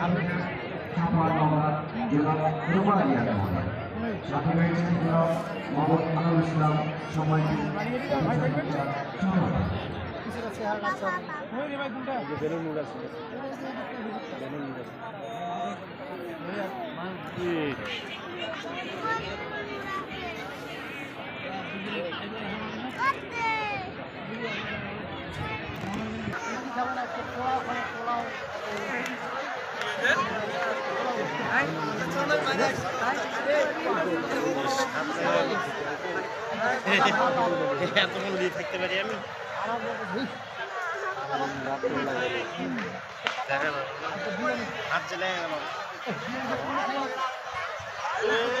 ছাপার মামলা জনাব রুমারিয়া মহোদয় সাথে রয়েছেন জনাব মোহাম্মদ আনুল ইসলাম সময় এতক্ষণ দিয়ে থাকতে পারি আমি। হাত চলে গেল এ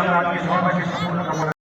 আমরা আজকে কামনা